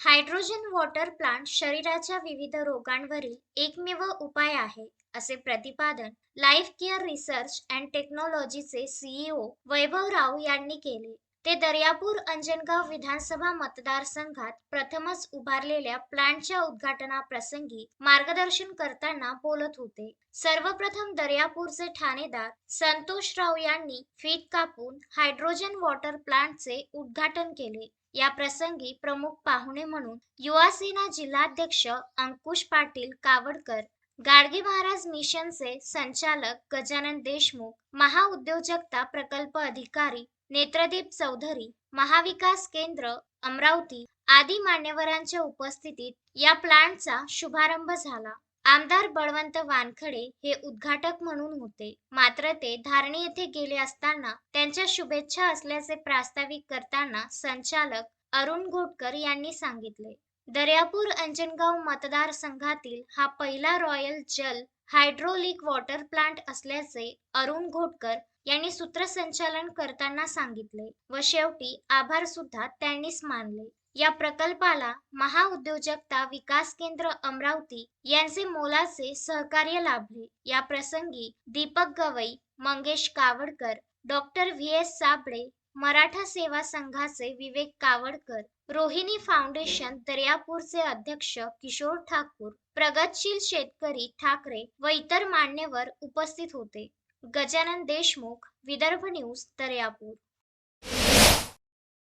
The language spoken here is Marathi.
हायड्रोजन वॉटर प्लांट शरीराच्या विविध रोगांवरील एकमेव उपाय आहे असे प्रतिपादन लाईफ केअर रिसर्च अँड टेक्नॉलॉजीचे सीईओ वैभव राव यांनी केले. ते दर्यापूर अंजनगाव विधानसभा मतदारसंघात प्रथमच उभारलेल्या प्लांटच्या उद्घाटनाप्रसंगी मार्गदर्शन करताना बोलत होते. सर्वप्रथम दर्यापूरचे ठाणेदार संतोष राव यांनी फीत कापून हायड्रोजन वॉटर प्लांटचे उद्घाटन केले. या प्रसंगी प्रमुख पाहुणे म्हणून युवासेना जिल्हाध्यक्ष अंकुश पाटील कावडकर गाडगे महाराज मिशनचे संचालक गजानन देशमुख महाउद्योजकता प्रकल्प अधिकारी नेत्रदीप चौधरी महाविकास केंद्र अमरावती आदी मान्यवरांच्या उपस्थितीत या प्लांटचा शुभारंभ झाला. आमदार बळवंत वानखडे हे उद्घाटक म्हणून होते. मात्र ते धारणी येथे गेले असताना त्यांच्या शुभेच्छा असल्याचे प्रास्ताविक करताना संचालक अरुण घोटकर यांनी सांगितले. दर्यापूर अंजनगाव मतदारसंघातील हा पहिला रॉयल जल हायड्रोलिक वॉटर प्लांट असल्याचे अरुण घोटकर यांनी सूत्रसंचालन करताना सांगितले व शेवटी आभार सुद्धा त्यांनीच मानले. या प्रकल्पाला महाउद्योजकता विकास केंद्र अमरावती यांचे मोलाचे सहकार्य लाभले. या प्रसंगी Deepak Gawai Mangesh Kawadkar doctor V S Sable Maratha सेवा संघाचे विवेक कावडकर रोहिणी फाउंडेशन दर्यापूरचे अध्यक्ष किशोर ठाकूर प्रगतशील शेतकरी ठाकरे व इतर मान्यवर उपस्थित होते. गजानन देशमुख विदर्भ न्यूज दर्यापूर.